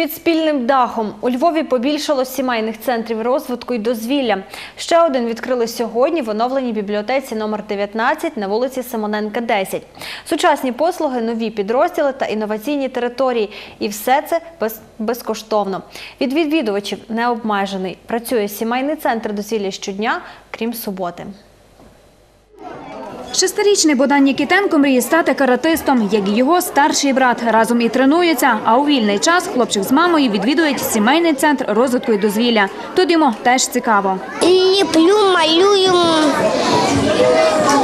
Під спільним дахом у Львові побільшало сімейних центрів розвитку і дозвілля. Ще один відкрили сьогодні в оновленій бібліотеці номер 19 на вулиці Симоненка, 10. Сучасні послуги, нові підрозділи та інноваційні території. І все це без, безкоштовно. Від відвідувачів не обмежений. Працює сімейний центр дозвілля щодня, крім суботи. Шестирічний Богдан Нікітенко мріє стати каратистом, як і його старший брат. Разом і тренуються, а у вільний час хлопчик з мамою відвідують сімейний центр розвитку і дозвілля. Тут йому теж цікаво. Ліплю, малюю,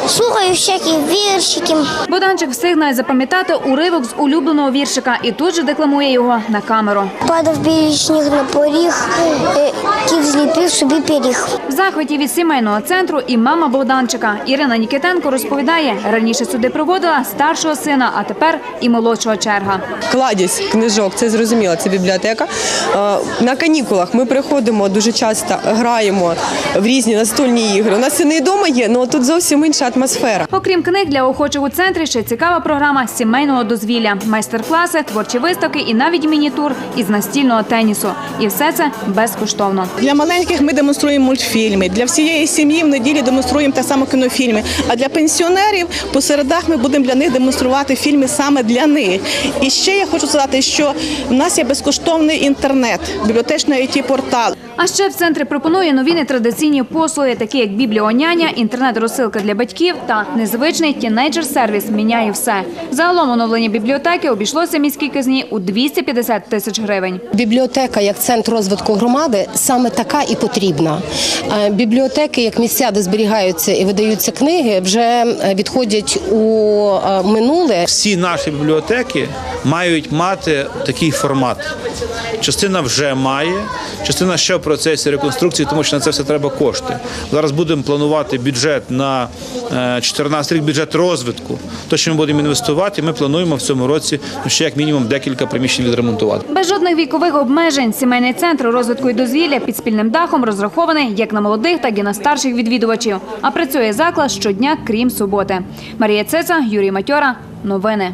слухаю всякі віршики. Богданчик встигне запам'ятати уривок з улюбленого віршика і тут же декламує його на камеру. Падав білий сніг на поріг, е, кіт зліпив собі пиріг. В захваті від сімейного центру і мама Богданчика. Ірина Нікітенко розповідає, раніше сюди проводила старшого сина, а тепер і молодшого черга. кладязь книжок, це зрозуміло, це бібліотека. Е, На канікулах ми приходимо дуже часто, граємо в різні настольні ігри. У нас і не вдома є, але тут зовсім інша атмосфера. Окрім книг для охочих у центрі, ще цікава програма сімейного дозвілля, майстер-класи, творчі виставки і навіть міні-тур із настільного тенісу. І все це безкоштовно. Для маленьких ми демонструємо мультфільми. Для всієї сім'ї в неділі демонструємо так само кінофільми. А для пенсіонерів по середах ми будемо для них демонструвати фільми саме для них. І ще я хочу сказати, що в нас є безкоштовний інтернет, бібліотечний it портал А ще в центрі пропонує нові нетрадиційні послуги, такі як бібліоняня, інтернет-розсилка для батьків та незвичний тінейджер-сервіс міняє все. Загалом оновлення бібліотеки обійшлося міській казні у 250 тисяч гривень. Бібліотека як центр розвитку громади саме така і потрібна. Е, Бібліотеки, як місця, де зберігаються і видаються книги, вже е, відходять у е, минуле. всі наші бібліотеки мають мати такий формат. Частина вже має, частина ще в процесі реконструкції, тому що на це все треба кошти. Зараз будемо планувати бюджет на е, 14 рік, бюджет розвитку. То, що ми будемо інвестувати, ми плануємо в цьому році ну, ще як мінімум декілька приміщень відремонтувати. Без жодних вікових обмежень сімейний центр розвитку і дозвілля під спільним дахом розрахований як на молодих, так і на старших відвідувачів. А працює заклад щодня, крім суботи. Марія Цеца, Юрій Матьора. Новини.